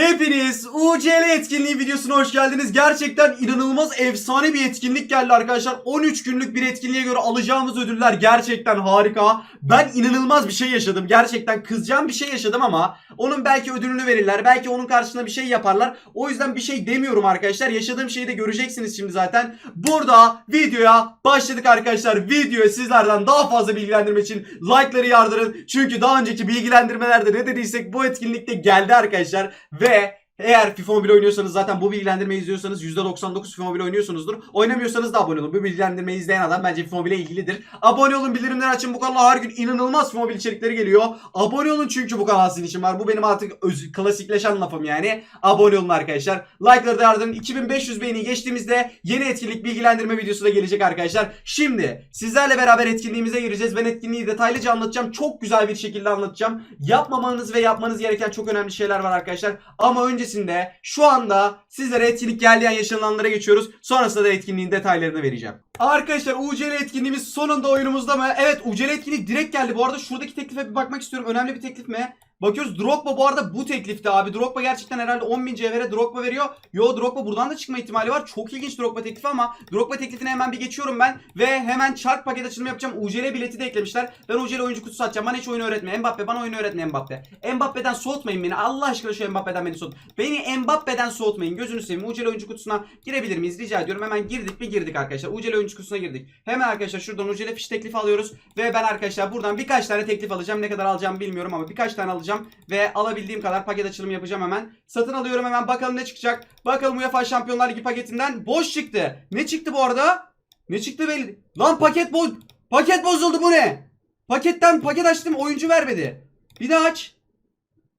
Hepiniz UCL etkinliği videosuna hoş geldiniz. Gerçekten inanılmaz efsane bir etkinlik geldi arkadaşlar. 13 günlük bir etkinliğe göre alacağımız ödüller gerçekten harika. Ben inanılmaz bir şey yaşadım. Gerçekten kızacağım bir şey yaşadım ama onun belki ödülünü verirler. Belki onun karşısına bir şey yaparlar. O yüzden bir şey demiyorum arkadaşlar. Yaşadığım şeyi de göreceksiniz şimdi zaten. Burada videoya başladık arkadaşlar. Videoya sizlerden daha fazla bilgilendirme için like'ları yardırın. Çünkü daha önceki bilgilendirmelerde ne dediysek bu etkinlikte geldi arkadaşlar. Ve ve eğer FIFA Mobile oynuyorsanız zaten bu bilgilendirmeyi izliyorsanız %99 FIFA Mobile oynuyorsunuzdur. Oynamıyorsanız da abone olun. Bu bilgilendirmeyi izleyen adam bence FIFA Mobile ilgilidir. Abone olun bildirimleri açın. Bu kanala her gün inanılmaz FIFA Mobile içerikleri geliyor. Abone olun çünkü bu kanal sizin için var. Bu benim artık öz- klasikleşen lafım yani. Abone olun arkadaşlar. Like'ları da yardırın. 2500 beğeni geçtiğimizde yeni etkinlik bilgilendirme videosu da gelecek arkadaşlar. Şimdi sizlerle beraber etkinliğimize gireceğiz. Ben etkinliği detaylıca anlatacağım. Çok güzel bir şekilde anlatacağım. Yapmamanız ve yapmanız gereken çok önemli şeyler var arkadaşlar. Ama öncesinde şu anda sizlere etkinlik geldiği an yaşanılanlara geçiyoruz. Sonrasında da etkinliğin detaylarını vereceğim. Arkadaşlar UCL etkinliğimiz sonunda oyunumuzda mı? Evet UCL etkinliği direkt geldi. Bu arada şuradaki teklife bir bakmak istiyorum. Önemli bir teklif mi? Bakıyoruz Drogba bu arada bu teklifte abi. Drogba gerçekten herhalde 10.000 cevhere Drogba veriyor. Yo Drogba buradan da çıkma ihtimali var. Çok ilginç Drogba teklifi ama Drogba teklifine hemen bir geçiyorum ben. Ve hemen çark paket açılımı yapacağım. UCL bileti de eklemişler. Ben UCL oyuncu kutusu açacağım. Bana hiç oyunu öğretme. Mbappe bana oyunu öğretme Mbappe. Mbappe'den soğutmayın beni. Allah aşkına şu Mbappe'den beni soğut. Beni Mbappe'den soğutmayın. Gözünü seveyim. UCL oyuncu kutusuna girebilir miyiz? Rica ediyorum. Hemen girdik mi girdik arkadaşlar. UCL oyuncu kutusuna girdik. Hemen arkadaşlar şuradan UCL fiş teklifi alıyoruz. Ve ben arkadaşlar buradan birkaç tane teklif alacağım. Ne kadar alacağımı bilmiyorum ama birkaç tane alacağım. Ve alabildiğim kadar paket açılımı yapacağım hemen. Satın alıyorum hemen bakalım ne çıkacak. Bakalım UEFA Şampiyonlar Ligi paketinden boş çıktı. Ne çıktı bu arada? Ne çıktı belli. Lan paket boz paket bozuldu bu ne? Paketten paket açtım oyuncu vermedi. Bir daha aç.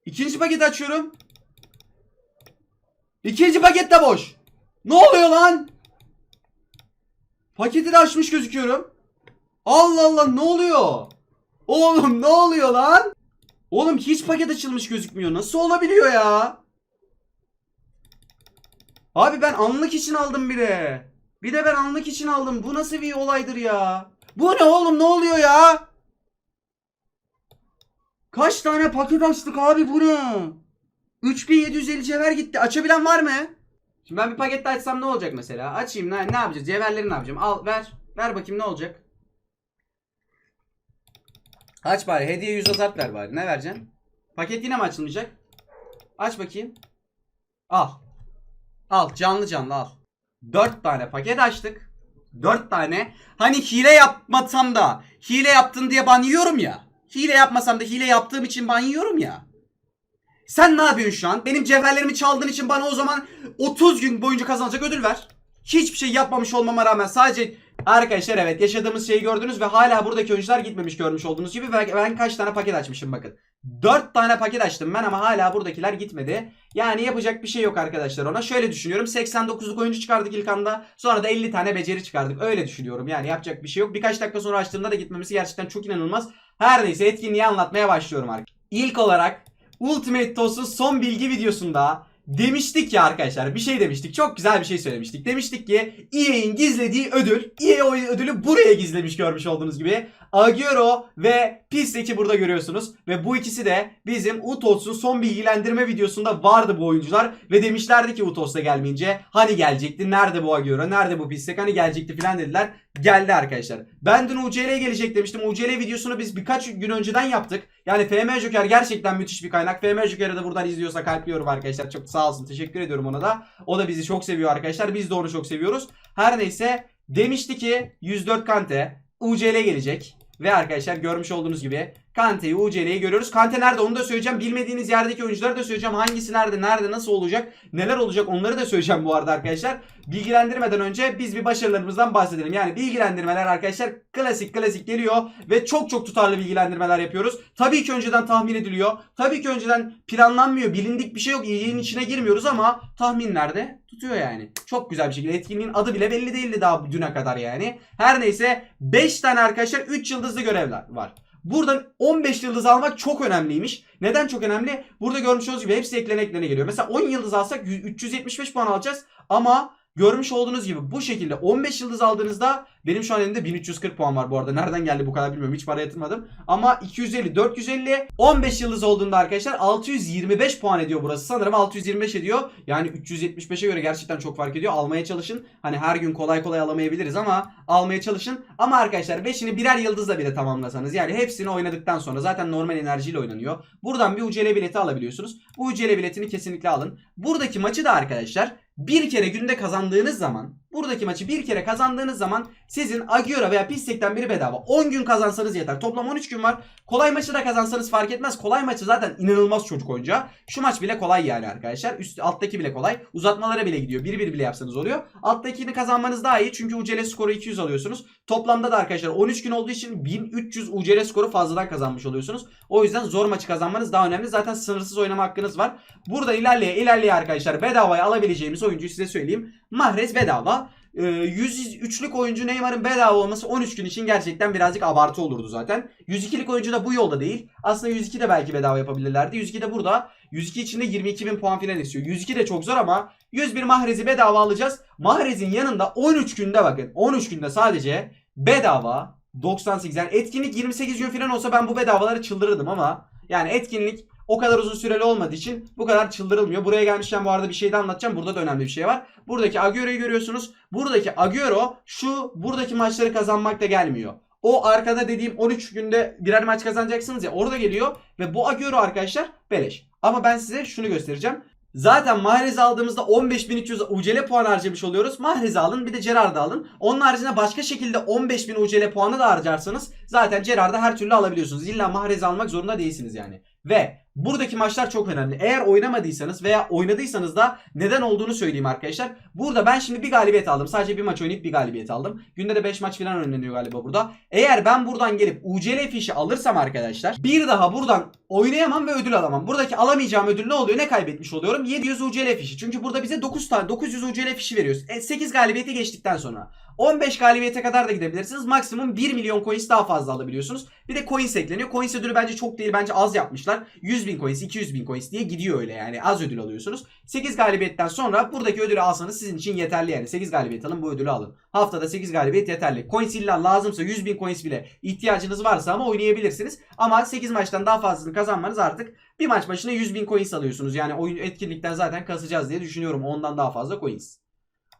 İkinci paketi açıyorum. İkinci paket de boş. Ne oluyor lan? Paketi de açmış gözüküyorum. Allah Allah ne oluyor? Oğlum ne oluyor lan? Oğlum hiç paket açılmış gözükmüyor. Nasıl olabiliyor ya? Abi ben anlık için aldım bir de. Bir de ben anlık için aldım. Bu nasıl bir olaydır ya? Bu ne oğlum ne oluyor ya? Kaç tane paket açtık abi bu ne? 3750 cevher gitti. Açabilen var mı? Şimdi ben bir paket açsam ne olacak mesela? Açayım ne, ne yapacağız? Cevherleri ne yapacağım? Al ver. Ver bakayım ne olacak? Aç bari. Hediye 100 azart ver bari. Ne vereceksin? Paket yine mi açılmayacak? Aç bakayım. Al. Al. Canlı canlı al. 4 tane paket açtık. 4 tane. Hani hile yapmasam da hile yaptın diye ban yiyorum ya. Hile yapmasam da hile yaptığım için ban yiyorum ya. Sen ne yapıyorsun şu an? Benim cevherlerimi çaldığın için bana o zaman 30 gün boyunca kazanacak ödül ver. Hiçbir şey yapmamış olmama rağmen sadece Arkadaşlar evet yaşadığımız şeyi gördünüz ve hala buradaki oyuncular gitmemiş görmüş olduğunuz gibi ben, ben kaç tane paket açmışım bakın. 4 tane paket açtım ben ama hala buradakiler gitmedi. Yani yapacak bir şey yok arkadaşlar ona. Şöyle düşünüyorum 89'luk oyuncu çıkardık ilk anda sonra da 50 tane beceri çıkardık. Öyle düşünüyorum yani yapacak bir şey yok. Birkaç dakika sonra açtığımda da gitmemesi gerçekten çok inanılmaz. Her neyse etkinliği anlatmaya başlıyorum arkadaşlar. İlk olarak Ultimate Toss'un son bilgi videosunda demiştik ya arkadaşlar bir şey demiştik. Çok güzel bir şey söylemiştik. Demiştik ki EA'in gizlediği ödül EA o ödülü buraya gizlemiş görmüş olduğunuz gibi. Agüero ve Pistek'i burada görüyorsunuz. Ve bu ikisi de bizim Utos'un son bilgilendirme videosunda vardı bu oyuncular. Ve demişlerdi ki Utos'ta gelmeyince hani gelecekti, nerede bu Agüero, nerede bu Pistek, hani gelecekti filan dediler. Geldi arkadaşlar. Ben dün UCL'ye gelecek demiştim. UCL videosunu biz birkaç gün önceden yaptık. Yani FM Joker gerçekten müthiş bir kaynak. FM Joker'ı da buradan izliyorsa kalpliyorum arkadaşlar. Çok sağ olsun. Teşekkür ediyorum ona da. O da bizi çok seviyor arkadaşlar. Biz de onu çok seviyoruz. Her neyse demişti ki 104 Kante UCL gelecek. Ve arkadaşlar görmüş olduğunuz gibi Kante'yi UCL'yi görüyoruz. Kante nerede onu da söyleyeceğim. Bilmediğiniz yerdeki oyuncuları da söyleyeceğim. Hangisi nerede, nerede, nasıl olacak, neler olacak onları da söyleyeceğim bu arada arkadaşlar. Bilgilendirmeden önce biz bir başarılarımızdan bahsedelim. Yani bilgilendirmeler arkadaşlar klasik klasik geliyor ve çok çok tutarlı bilgilendirmeler yapıyoruz. Tabii ki önceden tahmin ediliyor. Tabii ki önceden planlanmıyor. Bilindik bir şey yok. İyiğin içine girmiyoruz ama tahminlerde tutuyor yani. Çok güzel bir şekilde. Etkinliğin adı bile belli değildi daha düne kadar yani. Her neyse 5 tane arkadaşlar 3 yıldızlı görevler var. Buradan 15 yıldız almak çok önemliymiş. Neden çok önemli? Burada görmüş olduğunuz gibi hepsi eklene eklene geliyor. Mesela 10 yıldız alsak 375 puan alacağız ama Görmüş olduğunuz gibi bu şekilde 15 yıldız aldığınızda benim şu an elimde 1340 puan var bu arada. Nereden geldi bu kadar bilmiyorum. Hiç para yatırmadım. Ama 250, 450, 15 yıldız olduğunda arkadaşlar 625 puan ediyor burası. Sanırım 625 ediyor. Yani 375'e göre gerçekten çok fark ediyor. Almaya çalışın. Hani her gün kolay kolay alamayabiliriz ama almaya çalışın. Ama arkadaşlar 5'ini birer yıldızla bile tamamlasanız yani hepsini oynadıktan sonra zaten normal enerjiyle oynanıyor. Buradan bir UCL bileti alabiliyorsunuz. Bu UCL biletini kesinlikle alın. Buradaki maçı da arkadaşlar bir kere günde kazandığınız zaman buradaki maçı bir kere kazandığınız zaman sizin Agiora veya Pistek'ten biri bedava. 10 gün kazansanız yeter. Toplam 13 gün var. Kolay maçı da kazansanız fark etmez. Kolay maçı zaten inanılmaz çocuk oyuncağı. Şu maç bile kolay yani arkadaşlar. Üst, alttaki bile kolay. Uzatmalara bile gidiyor. 1-1 bile yapsanız oluyor. Alttakini kazanmanız daha iyi. Çünkü UCL skoru 200 alıyorsunuz. Toplamda da arkadaşlar 13 gün olduğu için 1300 UCL skoru fazladan kazanmış oluyorsunuz. O yüzden zor maçı kazanmanız daha önemli. Zaten sınırsız oynama hakkınız var. Burada ilerleye ilerleye arkadaşlar bedavaya alabileceğimiz oyuncuyu size söyleyeyim. Mahrez bedava. Ee, 103'lük oyuncu Neymar'ın bedava olması 13 gün için gerçekten birazcık abartı olurdu zaten. 102'lik oyuncu da bu yolda değil. Aslında 102 de belki bedava yapabilirlerdi. 102 de burada. 102 içinde 22 bin puan falan istiyor. 102 de çok zor ama 101 Mahrez'i bedava alacağız. Mahrez'in yanında 13 günde bakın. 13 günde sadece bedava 98 yani etkinlik 28 gün falan olsa ben bu bedavaları çıldırırdım ama yani etkinlik o kadar uzun süreli olmadığı için bu kadar çıldırılmıyor. Buraya gelmişken bu arada bir şey de anlatacağım. Burada da önemli bir şey var. Buradaki Agüero'yu görüyorsunuz. Buradaki Agüero şu buradaki maçları kazanmakta gelmiyor. O arkada dediğim 13 günde birer maç kazanacaksınız ya orada geliyor ve bu Agüero arkadaşlar beleş. Ama ben size şunu göstereceğim. Zaten Mahrez'i aldığımızda 15.300 UCL puan harcamış oluyoruz. Mahrez'i alın bir de Gerard'ı alın. Onun haricinde başka şekilde 15.000 UCL puanı da harcarsanız zaten Gerard'ı her türlü alabiliyorsunuz. İlla Mahrez'i almak zorunda değilsiniz yani. Ve buradaki maçlar çok önemli. Eğer oynamadıysanız veya oynadıysanız da neden olduğunu söyleyeyim arkadaşlar. Burada ben şimdi bir galibiyet aldım. Sadece bir maç oynayıp bir galibiyet aldım. Günde de 5 maç falan oynanıyor galiba burada. Eğer ben buradan gelip UCL fişi alırsam arkadaşlar bir daha buradan oynayamam ve ödül alamam. Buradaki alamayacağım ödül ne oluyor? Ne kaybetmiş oluyorum? 700 UCL fişi. Çünkü burada bize 9 tane 900 UCL fişi veriyoruz. E, 8 galibiyeti geçtikten sonra. 15 galibiyete kadar da gidebilirsiniz. Maksimum 1 milyon coins daha fazla alabiliyorsunuz. Bir de coins ekleniyor. Coins ödülü bence çok değil. Bence az yapmışlar. 100 bin coins, 200 bin coins diye gidiyor öyle yani. Az ödül alıyorsunuz. 8 galibiyetten sonra buradaki ödülü alsanız sizin için yeterli yani. 8 galibiyet alın bu ödülü alın. Haftada 8 galibiyet yeterli. Coins illa lazımsa 100 bin coins bile ihtiyacınız varsa ama oynayabilirsiniz. Ama 8 maçtan daha fazlasını kazanmanız artık bir maç başına 100 bin coins alıyorsunuz. Yani oyun etkinlikten zaten kasacağız diye düşünüyorum. Ondan daha fazla coins.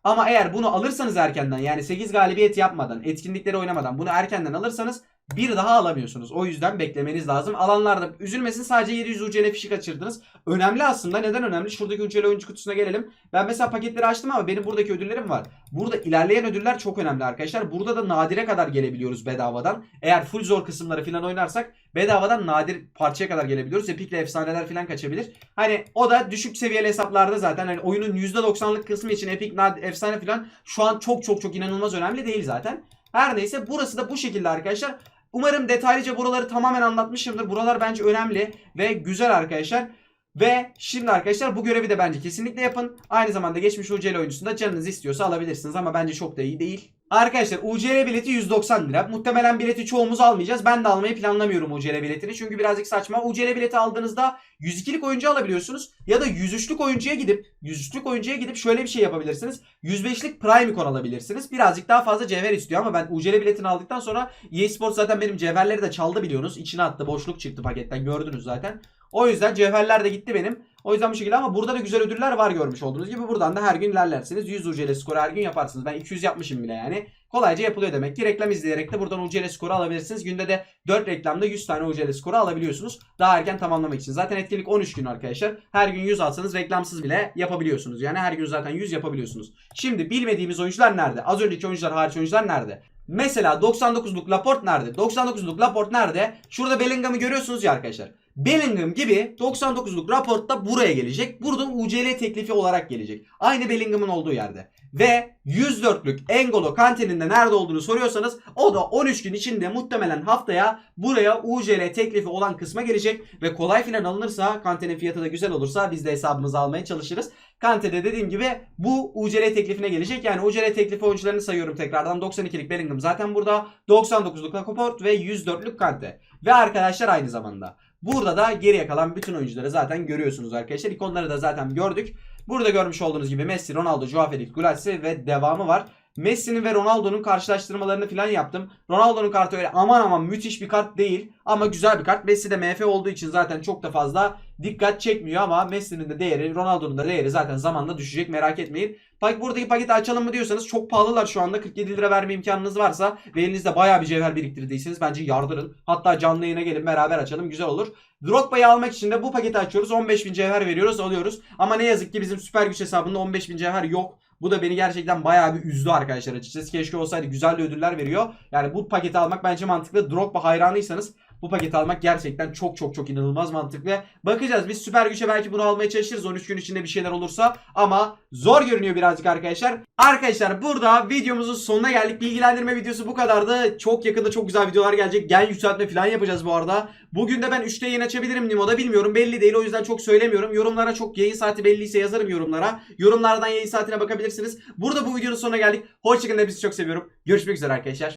Ama eğer bunu alırsanız erkenden yani 8 galibiyet yapmadan, etkinlikleri oynamadan bunu erkenden alırsanız bir daha alamıyorsunuz. O yüzden beklemeniz lazım. Alanlarda üzülmesin sadece 700 UCL fişi kaçırdınız. Önemli aslında. Neden önemli? Şuradaki UCL oyuncu kutusuna gelelim. Ben mesela paketleri açtım ama benim buradaki ödüllerim var. Burada ilerleyen ödüller çok önemli arkadaşlar. Burada da nadire kadar gelebiliyoruz bedavadan. Eğer full zor kısımları falan oynarsak bedavadan nadir parçaya kadar gelebiliyoruz. Epic'le efsaneler falan kaçabilir. Hani o da düşük seviyeli hesaplarda zaten hani oyunun %90'lık kısmı için Epic, nadir, efsane falan şu an çok çok çok inanılmaz önemli değil zaten. Her neyse burası da bu şekilde arkadaşlar. Umarım detaylıca buraları tamamen anlatmışımdır. Buralar bence önemli ve güzel arkadaşlar. Ve şimdi arkadaşlar bu görevi de bence kesinlikle yapın. Aynı zamanda geçmiş UCL oyuncusunda canınız istiyorsa alabilirsiniz ama bence çok da iyi değil. Arkadaşlar UCL bileti 190 lira. Muhtemelen bileti çoğumuz almayacağız. Ben de almayı planlamıyorum UCL biletini. Çünkü birazcık saçma. UCL bileti aldığınızda 102'lik oyuncu alabiliyorsunuz. Ya da 103'lük oyuncuya gidip 103'lük oyuncuya gidip şöyle bir şey yapabilirsiniz. 105'lik Prime Icon alabilirsiniz. Birazcık daha fazla cevher istiyor ama ben UCL biletini aldıktan sonra EA Sports zaten benim cevherleri de çaldı biliyorsunuz. İçine attı. Boşluk çıktı paketten gördünüz zaten. O yüzden cevherler de gitti benim. O yüzden bu şekilde ama burada da güzel ödüller var görmüş olduğunuz gibi. Buradan da her gün ilerlersiniz. 100 UCL skoru her gün yaparsınız. Ben 200 yapmışım bile yani. Kolayca yapılıyor demek ki. Reklam izleyerek de buradan UCL skoru alabilirsiniz. Günde de 4 reklamda 100 tane UCL skoru alabiliyorsunuz. Daha erken tamamlamak için. Zaten etkinlik 13 gün arkadaşlar. Her gün 100 alsanız reklamsız bile yapabiliyorsunuz. Yani her gün zaten 100 yapabiliyorsunuz. Şimdi bilmediğimiz oyuncular nerede? Az önceki oyuncular hariç oyuncular nerede? Mesela 99'luk Laporte nerede? 99'luk Laporte nerede? Şurada Bellingham'ı görüyorsunuz ya arkadaşlar. Bellingham gibi 99'luk raportta buraya gelecek. Buradan UCL teklifi olarak gelecek. Aynı Bellingham'ın olduğu yerde. Ve 104'lük Engolo Kante'nin de nerede olduğunu soruyorsanız o da 13 gün içinde muhtemelen haftaya buraya UCL teklifi olan kısma gelecek. Ve kolay filan alınırsa Kante'nin fiyatı da güzel olursa biz de hesabımızı almaya çalışırız. Kante'de dediğim gibi bu UCL teklifine gelecek. Yani UCL teklifi oyuncularını sayıyorum tekrardan. 92'lik Bellingham zaten burada. 99'luk Laporte ve 104'lük Kante. Ve arkadaşlar aynı zamanda Burada da geriye kalan bütün oyuncuları zaten görüyorsunuz arkadaşlar. İkonları da zaten gördük. Burada görmüş olduğunuz gibi Messi, Ronaldo, Joao Felix, Gulassi ve devamı var. Messi'nin ve Ronaldo'nun karşılaştırmalarını falan yaptım. Ronaldo'nun kartı öyle aman aman müthiş bir kart değil ama güzel bir kart. Messi de MF olduğu için zaten çok da fazla dikkat çekmiyor ama Messi'nin de değeri, Ronaldo'nun da değeri zaten zamanla düşecek merak etmeyin. Bak buradaki paketi açalım mı diyorsanız çok pahalılar şu anda. 47 lira verme imkanınız varsa ve elinizde bayağı bir cevher biriktirdiyseniz bence yardırın. Hatta canlı yayına gelin beraber açalım güzel olur. Drogba'yı almak için de bu paketi açıyoruz. 15.000 cevher veriyoruz alıyoruz. Ama ne yazık ki bizim süper güç hesabında 15.000 cevher yok. Bu da beni gerçekten bayağı bir üzdü arkadaşlar açıkçası. Keşke olsaydı güzel de ödüller veriyor. Yani bu paketi almak bence mantıklı. Drogba hayranıysanız bu paketi almak gerçekten çok çok çok inanılmaz mantıklı. Bakacağız biz süper güçe belki bunu almaya çalışırız 13 gün içinde bir şeyler olursa ama zor görünüyor birazcık arkadaşlar. Arkadaşlar burada videomuzun sonuna geldik. Bilgilendirme videosu bu kadardı. Çok yakında çok güzel videolar gelecek. Gen yükseltme falan yapacağız bu arada. Bugün de ben 3'te yayın açabilirim Nimo'da bilmiyorum. Belli değil o yüzden çok söylemiyorum. Yorumlara çok yayın saati belliyse yazarım yorumlara. Yorumlardan yayın saatine bakabilirsiniz. Burada bu videonun sonuna geldik. Hoşçakalın hepinizi çok seviyorum. Görüşmek üzere arkadaşlar.